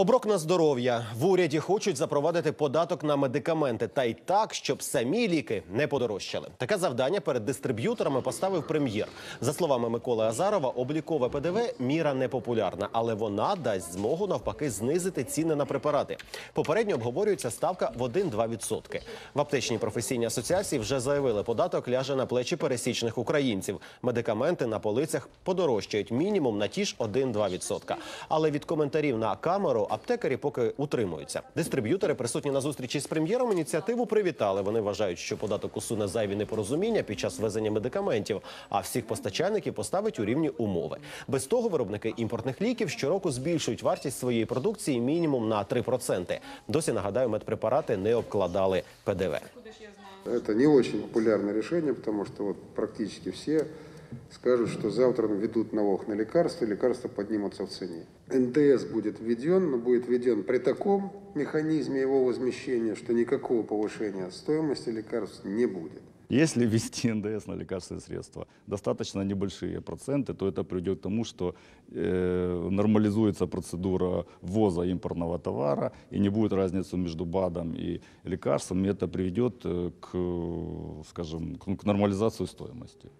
Оброк на здоров'я в уряді хочуть запровадити податок на медикаменти, та й так, щоб самі ліки не подорожчали. Таке завдання перед дистриб'юторами поставив прем'єр. За словами Миколи Азарова, облікове ПДВ міра непопулярна, але вона дасть змогу навпаки знизити ціни на препарати. Попередньо обговорюється ставка в 1-2%. В аптечній професійній асоціації вже заявили, податок ляже на плечі пересічних українців. Медикаменти на полицях подорожчають мінімум на ті ж 1-2%. Але від коментарів на камеру аптекарі поки утримуються. Дистриб'ютори, присутні на зустрічі з прем'єром, ініціативу привітали. Вони вважають, що податок усуне зайві непорозуміння під час ввезення медикаментів, а всіх постачальників поставить у рівні умови. Без того виробники імпортних ліків щороку збільшують вартість своєї продукції мінімум на 3%. Досі нагадаю, медпрепарати не обкладали ПДВ. Это не очень популярное решение, потому что вот практически все скажут, что завтра введут налог на лекарства, лекарства поднимутся в цене. НДС будет введен, но будет введен при таком механизме его возмещения, что никакого повышения стоимости лекарств не будет. Если ввести НДС на лекарственные средства достаточно небольшие проценты, то это приведет к тому, что э, нормализуется процедура ввоза импортного товара и не будет разницы между БАДом и лекарством, и это приведет э, к, скажем, к нормализации стоимости.